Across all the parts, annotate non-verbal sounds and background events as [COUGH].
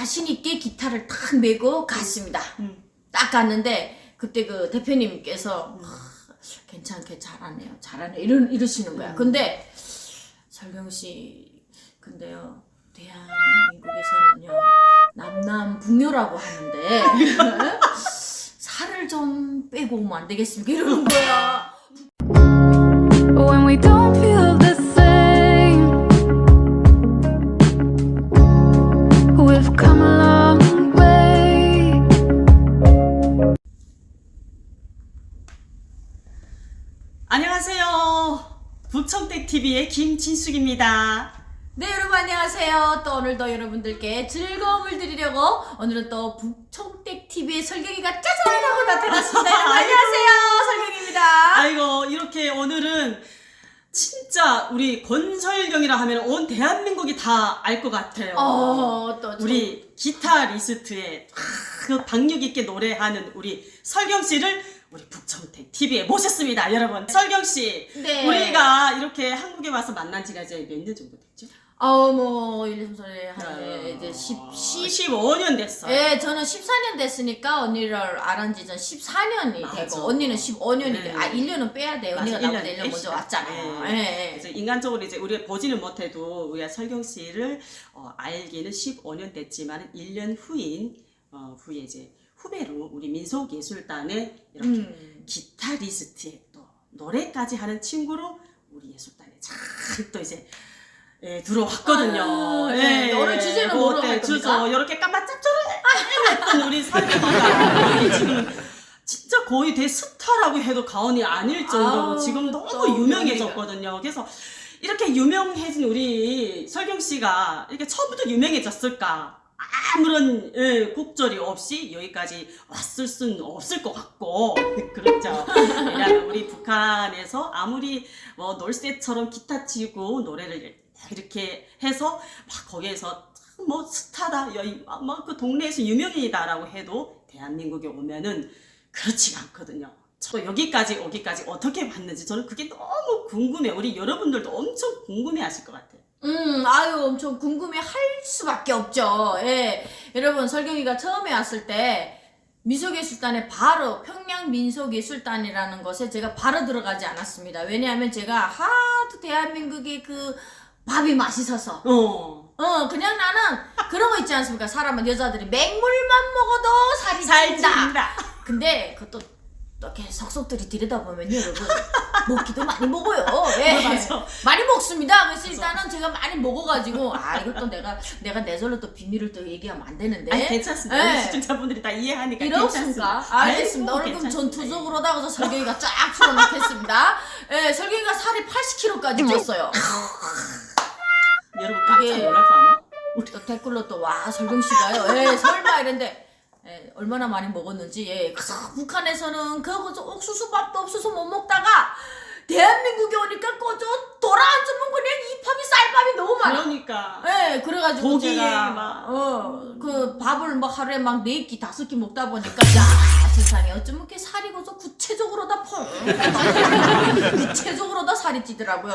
자신 있게 기타를 탁 메고 갔습니다. 음. 딱 갔는데 그때 그 대표님께서 아, 괜찮게 잘하네요, 잘하네 이러 이러시는 거야. 근데 설경 씨, 근데요 대한민국에서는요 남남 북녀라고 하는데 [LAUGHS] 살을 좀 빼고 오면 안 되겠습니까? 이러는 거야. TV의 김진숙입니다. 네 여러분 안녕하세요. 또 오늘도 여러분들께 즐거움을 드리려고 오늘은 또 북청택 TV의 설경이가 짜잔 하고 나타났습니다. [LAUGHS] 여러분 안녕하세요. 설경입니다. 아이고 이렇게 오늘은 진짜 우리 권설경이라 하면 온 대한민국이 다 알 것 같아요. 어또 우리 기타리스트의 그 박력 있게 노래하는 우리 설경 씨를 우리 북청택 TV에 모셨습니다, 여러분. 설경 씨, 네. 우리가 이렇게 한국에 와서 만난 지가 이제 몇 년 정도 됐죠? 어뭐 1, 2, 3, 4, 한 이제 10, 10 15년 됐어요. 예, 저는 14년 됐으니까 언니를 알은 지는 14년이 맞아. 되고 언니는 15년이 네. 되고 아 1년은 빼야 돼. 언니가 맞아, 나보다 1년 1년 먼저 왔잖아요. 네. 예, 예. 그래서 인간적으로 이제 우리가 보지는 못해도 우리가 설경 씨를 어, 알기는 15년 됐지만 1년 후인 어, 후에 이제 후배로 우리 민속예술단에 이렇게 음. 기타리스트에 또 노래까지 하는 친구로 우리 예술단에 잘또 이제 예, 들어왔거든요. 아, 네. 오늘 주제는 뭐로 할 주제 겁니까? 이렇게 까마짭조름했던 우리 설경이가 지금 진짜 거의 대스타라고 해도 과언이 아닐 정도로 아우, 지금 또 너무 유명해졌거든요. 그래서 이렇게 유명해진 우리 설경 씨가 이렇게 처음부터 유명해졌을까? 아무런 예, 곡절이 없이 여기까지 왔을 수는 없을 것 같고 [LAUGHS] 그렇죠. 왜냐하면 우리 북한에서 아무리 뭐 놀새처럼 기타 치고 노래를 이렇게 해서 막 거기에서 참뭐 스타다, 막그 동네에서 유명인이다라고 해도 대한민국에 오면은 그렇지가 않거든요. 저 여기까지 오기까지 어떻게 봤는지 저는 그게 너무 궁금해. 우리 여러분들도 엄청 궁금해 하실 것 같아요. 음, 아유, 엄청 궁금해 할 수밖에 없죠. 예. 여러분, 설경이가 처음에 왔을 때, 미소예술단에 바로, 평양 민속예술단이라는 것에 제가 바로 들어가지 않았습니다. 왜냐하면 제가 하도 대한민국의 그 밥이 맛있어서, 어. 어, 그냥 나는 그런 거 있지 않습니까? 사람은, 여자들이 맹물만 먹어도 살이 잘 찐다. 찐다. 근데 그것도 또 이렇게 속속들이 들여다보면 여러분 먹기도 많이 먹어요. 예. 맞아. 많이 먹습니다. 그래서 일단은 제가 많이 먹어가지고 아 이것도 내가 내가 내절로 또 비밀을 또 얘기하면 안 되는데. 아니 괜찮습니다. 예. 우리 시청자분들이 다 이해하니까 이렇습니까? 괜찮습니다. 알겠습니다. 오늘 그럼 괜찮습니다. 전투적으로다가 설경이가 쫙 풀어놓겠습니다. 예, 설경이가 살이 80kg까지 쪘어요. 여러분 깜짝 놀랄 거 아마? 또 댓글로 또 와 설경 씨가요. 예, 설마 이랬는데 예, 얼마나 많이 먹었는지 예, 그 북한에서는 그거 저 옥수수밥도 없어서 못 먹다가 대한민국에 오니까 꺼져 돌아앉으면 그냥 이 팝이 쌀밥이 너무 많아. 그러니까 예, 그래가지고 고기에 제가 막. 어, 그 밥을 막 하루에 막 네 끼, 다섯 끼 먹다 보니까 야 [LAUGHS] 세상에 어쩜 이렇게 살이 고서 구체적으로 다 펄. [LAUGHS] 구체적으로 다 살이 찌더라고요.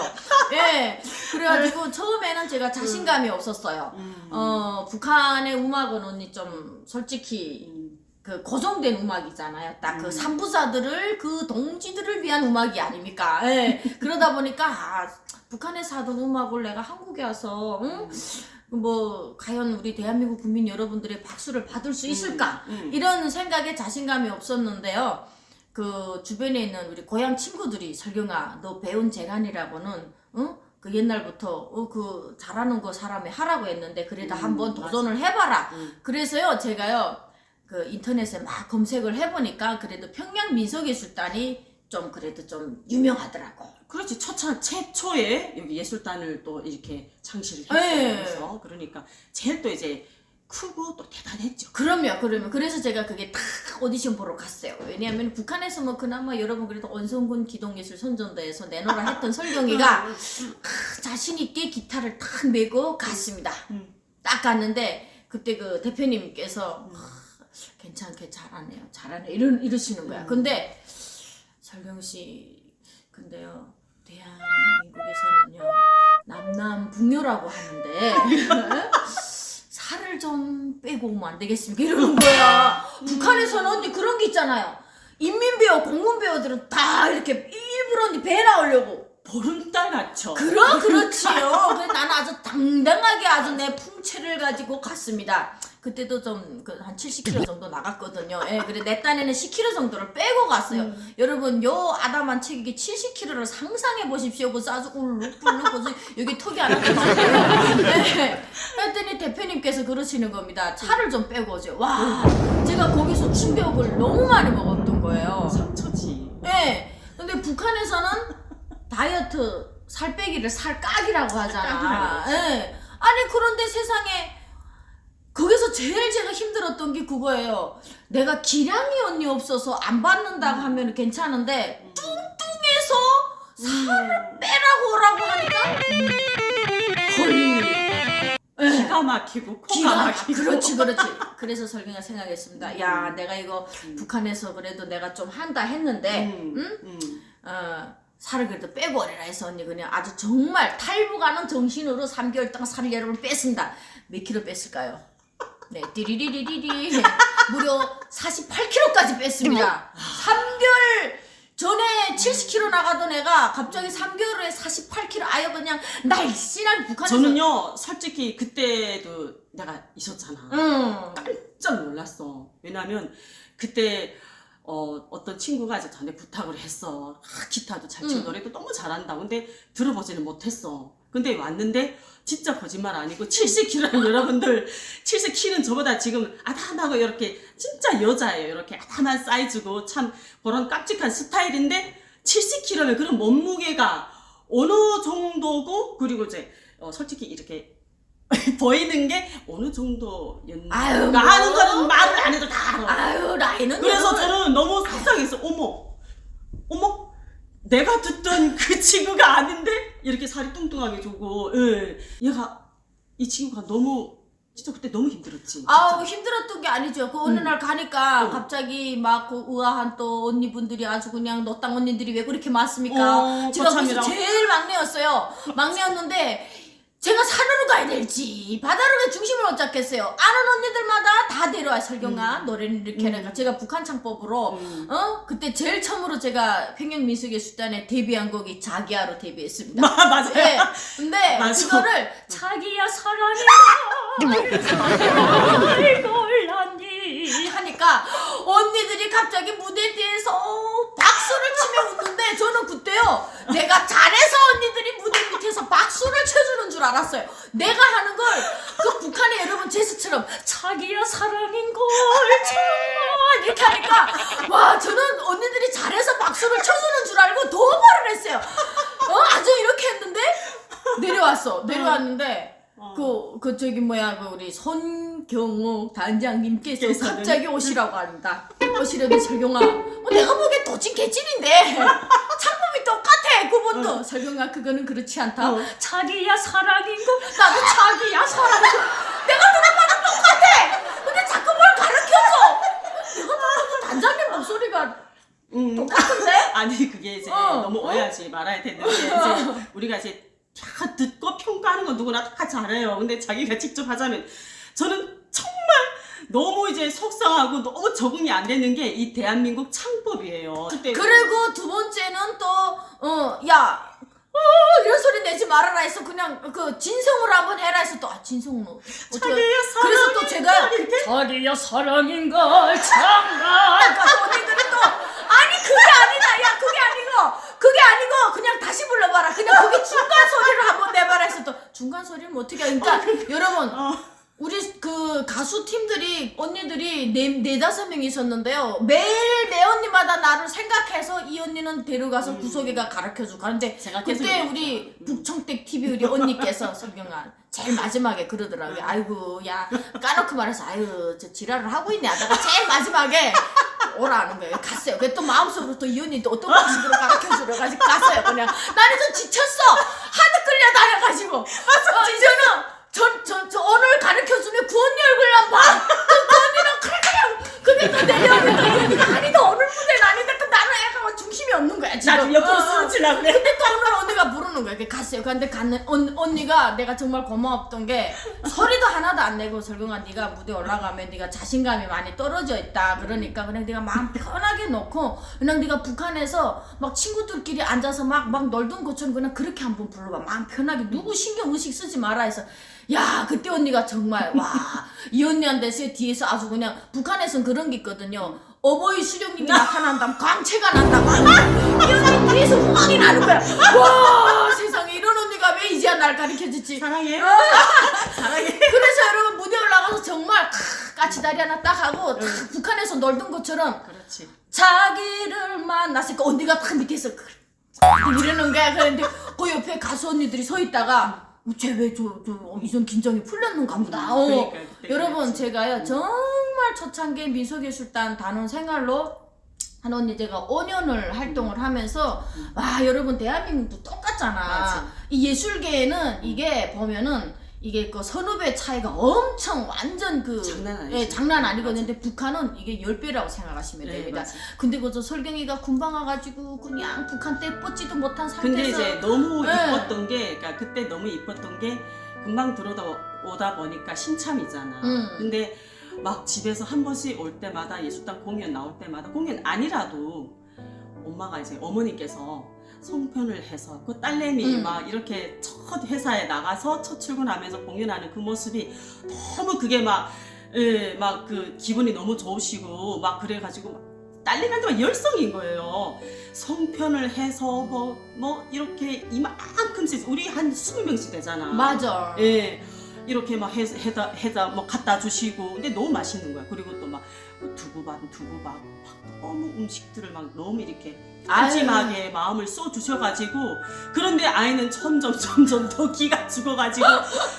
예, 그래가지고 처음에는 제가 자신감이 없었어요. 음. 어, 북한의 음악은 언니 좀 솔직히 음. 그 고정된 음악이잖아요. 딱그 음. 산부사들을 그 동지들을 위한 음악이 아닙니까? 예. 그러다 보니까 아, 북한에서 하던 음악을 내가 한국에 와서 응? 뭐 과연 우리 대한민국 국민 여러분들의 박수를 받을 수 있을까? 음. 이런 생각에 자신감이 없었는데요. 그 주변에 있는 우리 고향 친구들이 설경아 너 배운 재간이라고는 응? 그 옛날부터 어, 그 잘하는 거 사람이 하라고 했는데 그래도 음, 한번. 도전을 해봐라. 음. 그래서요 제가요 그 인터넷에 막 검색을 해보니까 그래도 평양 민속예술단이 좀 그래도 좀 유명하더라고. 그렇지 최초에 여기 예술단을 또 이렇게 창시를 네. 했어요. 그래서 그러니까 제일 또 이제 크고 또 대단했죠. 그럼요, 그러면 그래서 제가 그게 딱 오디션 보러 갔어요. 왜냐하면 북한에서 뭐 그나마 여러분 그래도 원성군 기동예술 선전대에서 내놓으라 했던 설경이가 [LAUGHS] 크, 자신 있게 기타를 탁 메고 갔습니다. 음. 딱 갔는데 그때 그 대표님께서 아, 괜찮게 잘하네요, 잘하네 이러 이러시는 거야. 음. 근데 설경 씨, 근데요 대한민국에서는요 남남 북녀라고 하는데 [LAUGHS] 살을 좀 빼고 오면 안 되겠습니까? 이러는 거야. 북한에서는 언니 그런 게 있잖아요. 인민배우, 공군배우들은 다 이렇게 일부러 언니 배 나오려고. 보름달 같죠. 그럼 그렇지요. [LAUGHS] 그래서 나는 아주 당당하게 아주 내 풍채를 가지고 갔습니다. 그때도 좀 한 70kg 정도 나갔거든요. 예, 그래 내 딴에는 10kg 정도를 빼고 갔어요. 여러분 요 아담한 체격이 70kg를 상상해 보십시오. 그 아주 울룩불룩 그래서 여기 턱이 하나 터지고요. 네. 했더니 대표님께서 그러시는 겁니다. 차를 좀 빼고 오죠. 와, 제가 거기서 충격을 너무 많이 먹었던 거예요. 상처지. 예. 근데 북한에서는 다이어트 살 빼기를 살 까기라고 하잖아. 예. 아니 그런데 세상에 거기서 제일 제가 힘들었던 게 그거예요. 내가 기량이 언니 없어서 안 받는다고 하면 괜찮은데 뚱뚱해서 살을 빼라고 오라고 하니까 헐. 기가 막히고 코가 기가 막 막히고. 그렇지 그렇지 그래서 설경이가 생각했습니다 야 내가 이거 북한에서 그래도 내가 좀 한다 했는데 음, 응? 음. 어, 살을 그래도 빼고 오래라 해서 언니 그냥 아주 정말 탈북하는 정신으로 3개월 동안 살을 여러분 뺐습니다. 몇 킬로 뺐을까요? 네, 띠리리리리리 무려 48kg까지 뺐습니다. 3개월 전에 70kg 나가던 애가 갑자기 3개월 후에 48kg 아예 그냥 날씬한 북한에서 저는요 솔직히 그때도 내가 있었잖아. 응. 깜짝 놀랐어. 왜냐면 그때 어, 어떤 친구가 이제 전에 부탁을 했어. 아, 기타도 잘 치고 응. 노래도 너무 잘한다. 근데 들어보지는 못했어. 근데 왔는데 진짜 거짓말 아니고 70kg는 [LAUGHS] 여러분들 70kg는 저보다 지금 아담하고 이렇게 진짜 여자예요. 이렇게 아담한 사이즈고 참 그런 깜찍한 스타일인데 70kg면 그런 몸무게가 어느 정도고 그리고 이제 어, 솔직히 이렇게 [LAUGHS] 보이는 게 어느 정도였나 아유, 뭐. 하는 거는 말을 안 해도 다 알아. 아유 나이는 그래서. 저는 너무 속상했어. 어머, 어머, 내가 듣던 그 친구가 아닌데 이렇게 살이 뚱뚱하게 주고, 예. 얘가 이 친구가 너무 진짜 그때 너무 힘들었지. 진짜. 아우 힘들었던 게 아니죠. 그 어느 음. 날 가니까 음. 갑자기 막 그 우아한 또 언니분들이 아주 그냥 너땅 언니들이 왜 그렇게 많습니까? 어, 제가 거기서. 제일 막내였어요. 막내였는데 제가 산으로 가야 될지 바다로 왜 중심을 못 잡겠어요. 아는 언니들마다 다 데려와 설경아 노래는 이렇게 음. 해가 제가 북한 창법으로 음. 어 그때 제일 처음으로 제가 평양 민속예술단에 데뷔한 곡이 자기야로 데뷔했습니다. 마- 맞아요. 네. 근데 [LAUGHS] 맞아. 그거를 자기야 사랑해 날 골랐니 하니까 언니들이 갑자기 무대 뒤에서 박수를 치며 웃는데 저는 그때요 내가 잘해서 언니들이 무대 밑에서 알았어요 내가 하는 걸 그 북한의 여러분 제스처럼 자기야 사랑인 걸 정말 이렇게 하니까 와 저는 언니들이 잘해서 박수를 쳐주는 줄 알고 도발을 했어요 어 아주 이렇게 했는데 내려왔어 내려왔는데 어. 그, 그, 저기, 뭐야, 그, 우리, 손경옥 단장님께서 께서는? 갑자기 오시라고 합니다. 오시려니 설경아, 뭐 내가 보기엔 도찐 개찐인데, 창법이 똑같아, 그분도. 설경아, 그거는 그렇지 않다. 어. 자기야, 사랑인 거, 나도 자기야, 사랑인 거. 내가 들어봐도 똑같아! 근데 자꾸 뭘 가르쳐줘! 내가 들어봐도 단장님 목소리가 음. 똑같은데? [LAUGHS] 아니 그게 이제 어. 너무 오해하지 말아야 되는데 이제 우리가 이제 다 듣고 평가하는 건 누구나 다 잘해요. 근데 자기가 직접 하자면 저는 너무 이제 속상하고 너무 적응이 안 되는 게 이 대한민국 창법이에요. 그때 그리고 두 번째는 또, 어, 야, 어, 이런 소리 내지 말아라 해서 그냥 그 진성으로 한번 해라 해서 또, 아, 진성으로. 어떻게. 자기야, 그래서 또 사랑인 제가? 자기야, 사랑인걸, 장난. 그러니까 언니들이 또, 아니, 그게 아니다. 야, 그게 아니고, 그게 아니고, 그냥 다시 불러봐라. 그냥 거기 중간 소리를 한번 내봐라 해서 또, 중간 소리는 뭐 어떻게 해. 그러니까, 여러분, 어. 우리 그 가수 팀들이 언니들이 네, 네 다섯 명 있었는데요. 매일 매 언니마다 나를 생각해서 이 언니는 데려가서 음. 구석이가 가르쳐주고 가는데 그때 우리 북청댁 TV 우리 언니께서 [LAUGHS] 설경아 제일 마지막에 그러더라고요. 아이고 야 까놓고 말해서 아유 저 지랄을 하고 있네 하다가 제일 마지막에 오라는 거예요. 갔어요. 그또 마음속으로 또 이 언니 또 어떤 방식으로 가르쳐주려 가지고 갔어요. 그냥 나는 좀 지쳤어. 하도 끌려 다녀가지고. 어, 이제는 저, 저, 저 오늘 가르쳐주면 구 언니 얼굴만 봐. 언니는 그냥 근데 또 내려오면 또이 언니가 아니다 오늘 무대는 아닌데 또 나는 약간 막 중심이 없는 거야 지금. 나 옆으로 어, 어. 쓰러지려고 그래. 근데 또 오늘 언니가 부르는 부르는 거야. 이렇게 갔어요. 근데 갔는 언, 언니가 내가 정말 고마웠던 게 소리도 하나도 안 내고 설경아 네가 무대 올라가면 네가 자신감이 많이 떨어져 있다. 그러니까 그냥 네가 마음 편하게 놓고 그냥 네가 북한에서 막 친구들끼리 앉아서 막 막 놀던 것처럼 그냥 그렇게 한번 불러봐. 마음 편하게 누구 신경 의식 쓰지 마라 해서 야 그때 언니가 정말 와 이 언니한테 제 뒤에서 아주 그냥 북한에선 그런 게 있거든요. 어버이 수령님이 나타난다면 광채가 난다. 이 언니 뒤에서 흥이 나는 거야. 와 세상에 이런 언니가 왜 이제야 날 가르쳐주지? 사랑해. 어. [LAUGHS] 사랑해. 그래서 여러분 무대 올라가서 정말 크, 까치다리 하나 딱 하고 딱 북한에서 놀던 것처럼 그렇지. 자기를 만났으니까 언니가 딱 밑에서 그 이러는 거야. 그런데 그 옆에 가수 언니들이 서 있다가 쟤왜저저 이전 긴장이 풀렸는가 보다. 어. 그러니까 그때 여러분 그랬지. 제가요 정말 초창기 민속예술단 단원 생활로 한 언니 제가 5년을 활동을 하면서 와 여러분 대한민국도 똑같잖아. 맞아. 이 예술계에는 이게 보면은 이게 그 선후배 차이가 엄청 완전 그 장난 아니지. 예, 장난 아니거든요. 북한은 이게 10배라고 생각하시면 네, 됩니다. 맞아. 근데 그저 설경이가 군방 와가지고 그냥 북한 때 뻗지도 못한 상태에서 근데 이제 너무 네. 이뻤던 게, 그러니까 그때 너무 이뻤던 게 금방 들어다 오다 보니까 신참이잖아. 음. 근데 막 집에서 한 번씩 올 때마다 예술단 공연 나올 때마다 공연 아니라도 엄마가 이제 어머니께서 송편을 해서 그 딸내미 음. 막 이렇게 첫 회사에 나가서 첫 출근하면서 공연하는 그 모습이 너무 그게 막 예, 막 그 기분이 너무 좋으시고 막 그래가지고 막 딸내미한테 막 열성인 거예요. 송편을 해서 뭐, 뭐 이렇게 이만큼씩 우리 한 20명씩 되잖아. 맞아. 예. 이렇게 막 해, 해다 해다 뭐 갖다 주시고 근데 너무 맛있는 거야. 그리고 또 막 두부밥 두부밥 막 너무 음식들을 막 너무 이렇게 아유. 푸짐하게 마음을 써 주셔가지고 그런데 아이는 점점 [LAUGHS] 점점 더 기가 죽어가지고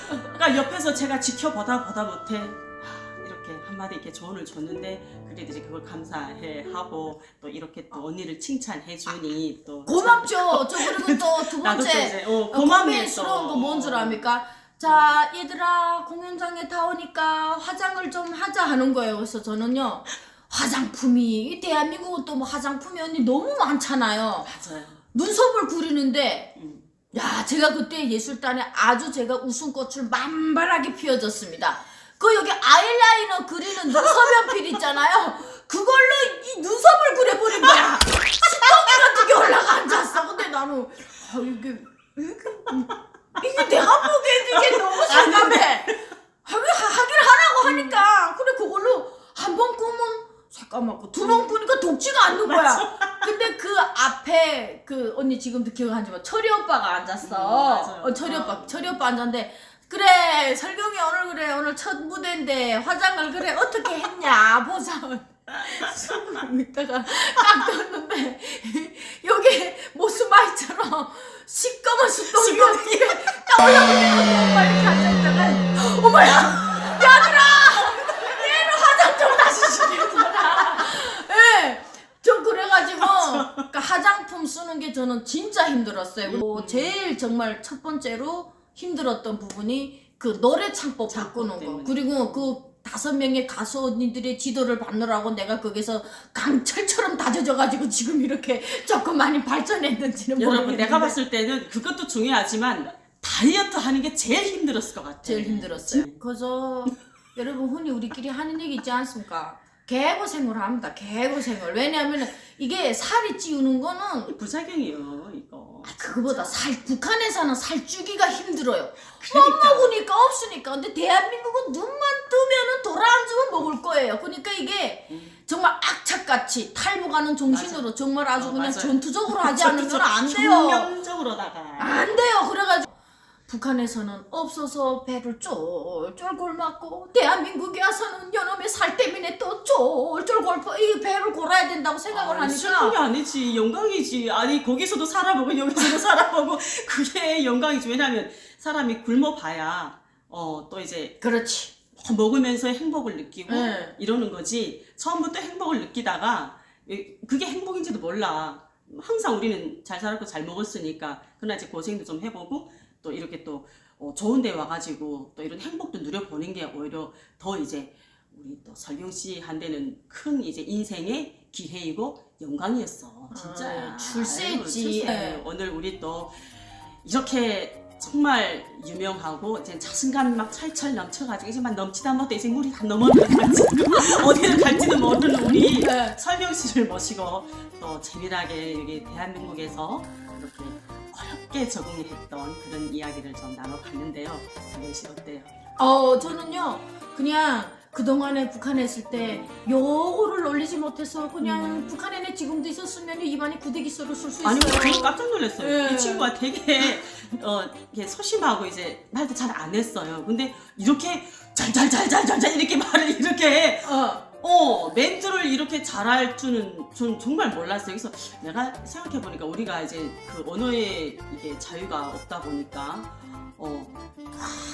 그러니까 옆에서 제가 지켜보다 보다 못해 하, 이렇게 한마디 이렇게 조언을 줬는데 그래도 이제 그걸 감사해 하고 또 이렇게 또 언니를 칭찬해 주니 또 고맙죠. 저 그리고 또 [LAUGHS] 두 나도 또 번째 이제 어, 어, 고맙네 고민스러운 또. 거뭔 줄 압니까? 자, 얘들아, 공연장에 다 오니까 화장을 좀 하자 하는 거예요. 그래서 저는요, 화장품이, 이 대한민국은 또 뭐 화장품이 언니 너무 많잖아요. 맞아요. 눈썹을 그리는데, 음. 야, 제가 그때 예술단에 아주 제가 웃음꽃을 만발하게 피워줬습니다. 그 여기 아이라이너 그리는 눈썹 연필 있잖아요. 그걸로 이 눈썹을 그려버린 거야. 신동이 같은 게 올라가 앉았어. 근데 나는 아 이게 이게 이게 내가 보기엔 이게 너무 상감해. 하긴 하긴 하라고 하니까 그래 그걸로 한 번 꾸면 잠깐만 두 번 꾸니까 독지가 않는 거야. 근데 그 앞에 그 언니 지금도 기억하지만 철이 오빠가 앉았어. 음. 어, 철이 어. 오빠 철이 오빠 앉았는데 그래 설경이 오늘 그래 오늘 첫 무대인데 화장을 그래 어떻게 했냐 보자. [LAUGHS] 숨을 믿다가 딱 떴는데 여기 모스마이처럼 시꺼먼 숫동이 어디에 딱 올라오는 엄마 이렇게 앉아있다가 어머야 야들아 얘는 화장 좀 다시 시켜줘라 예. 좀 그래가지고 그러니까 화장품 쓰는 게 저는 진짜 힘들었어요. 뭐 제일 정말 첫 번째로 힘들었던 부분이 그 노래 창법 바꾸는 거. 때문에. 그리고 그 다섯 명의 가수 언니들의 지도를 받느라고 내가 거기서 강철처럼 다져져가지고 지금 이렇게 조금 많이 발전했는지는 여러분 모르겠는데 내가 봤을 때는 그것도 중요하지만 다이어트 하는 게 제일 힘들었을 것 같아. 제일 힘들었어요. 그저 여러분 흔히 우리끼리 하는 얘기 있지 않습니까? 개고생을 합니다. 개고생을. 왜냐하면 이게 살이 찌우는 거는 부작용이요 이거. 아, 그거보다 살 북한에서는 살 찌기가 힘들어요. 못 그러니까. 먹으니까 없으니까. 근데 대한민국은 눈만 뜨면은 돌아앉으면 먹을 거예요. 그러니까 이게 음. 정말 악착같이 탈북하는 정신으로 정말 아주 어, 그냥 맞아요. 전투적으로 하지 [LAUGHS] 않으면 안 돼요. 혁명적으로다가. 안 돼요. 그래가지고 북한에서는 없어서 배를 쫄쫄 골맞고 대한민국에 와서는 살또 쫄쫄 골퍼 이 배를 골아야 된다고 생각을 아니, 하니까. 아니지. 영광이지. 아니 거기서도 살아보고 여기서도 [LAUGHS] 살아보고. 그게 영광이지. 왜냐면 사람이 굶어봐야 어 또 이제 그렇지. 먹으면서 행복을 느끼고 네. 이러는 거지. 처음부터 행복을 느끼다가 이- 그게 행복인지도 몰라. 항상 우리는 잘 살았고 잘 먹었으니까. 그러나 이제 고생도 좀 해보고 또 이렇게 또 어, 좋은 데 와가지고 또 이런 행복도 누려보는 게 오히려 더 이제 우리 또 설경 씨 한테는 큰 이제 인생의 기회이고 영광이었어 진짜 아, 출세했지. 네. 오늘 우리 또 이렇게 정말 유명하고 이제 자신감이 막 철철 넘쳐가지고 이제 막 넘치다 못해 이제 물이 다 넘어가는 거지 [LAUGHS] 어디를 갈지도 모르는 우리 네. 설명 씨를 모시고 또 재미나게 여기 대한민국에서 이렇게 어렵게 적응했던 그런 이야기를 좀 나눠봤는데요. 설명 씨 어때요? 어 저는요 그냥 그동안에 북한에 있을 때 요거를 올리지 못해서 그냥 북한에는 지금도 있었으면 입안에 구데기소를 쓸수 있어요. 아니 저는 깜짝 놀랐어요. 예. 이 친구가 되게 어 이렇게 소심하고 이제 말도 잘 안 했어요. 근데 이렇게 잘잘잘잘잘잘 이렇게 말을 이렇게 해. 어, 어 멘트를 이렇게 잘할 줄은 전 정말 몰랐어요. 그래서 내가 생각해 보니까 우리가 이제 그 언어에 이게 자유가 없다 보니까 어딱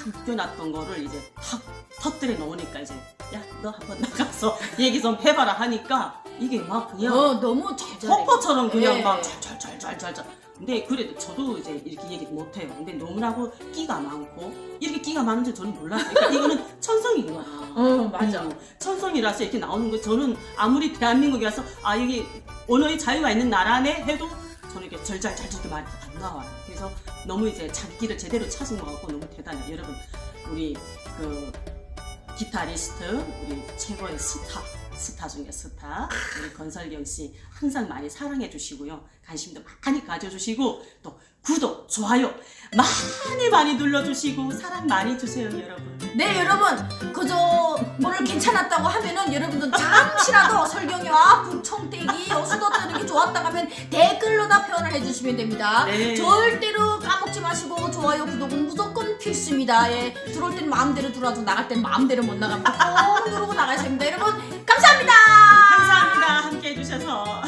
묶여놨던 거를 이제 탁 터뜨려 놓으니까 이제 야 너 한번 나가서 [LAUGHS] 얘기 좀 해봐라 하니까 이게 막 그냥 어 너무 잘 잘해. 퍼퍼처럼 그냥 예. 막 잘 잘 잘 잘 잘잘. 근데 그래도 저도 이제 이렇게 얘기 못해요. 근데 너무나고 끼가 많고 이렇게 끼가 많은 줄 저는 몰랐어요. 그러니까 이거는 [LAUGHS] 천성인 거야. 어 맞아. 음, 천성이라서 이렇게 나오는 거 저는 아무리 대한민국이라서 아 여기 언어의 자유가 있는 나라네 해도 저는 이렇게 절잘잘잘 말이 안 나와요. 그래서 너무 이제 자기 길을 제대로 찾은 것 같고 너무 대단해요. 여러분 우리 그 기타리스트 우리 최고의 스타 스타 중에 스타. 우리 건설경 씨 항상 많이 사랑해 주시고요. 관심도 많이 가져주시고 또 구독 좋아요 많이 많이 눌러주시고 사랑 많이 주세요 여러분. 네 여러분. 그저 뭐를 괜찮았다고 하면은 여러분들 잠시라도 설경이와 북청대기 어수더 뜨는 게 좋았다고 하면 댓글로 다 표현을 해주시면 됩니다. 네. 절대로 까먹지 마시고 좋아요 구독은 무조건 필수입니다 예 들어올 때는 마음대로 들어와도 나갈 때는 마음대로 못 나갑니다. 꼭 누르고 나가야 됩니다. 여러분 감사합니다. 감사합니다. 함께 해주셔서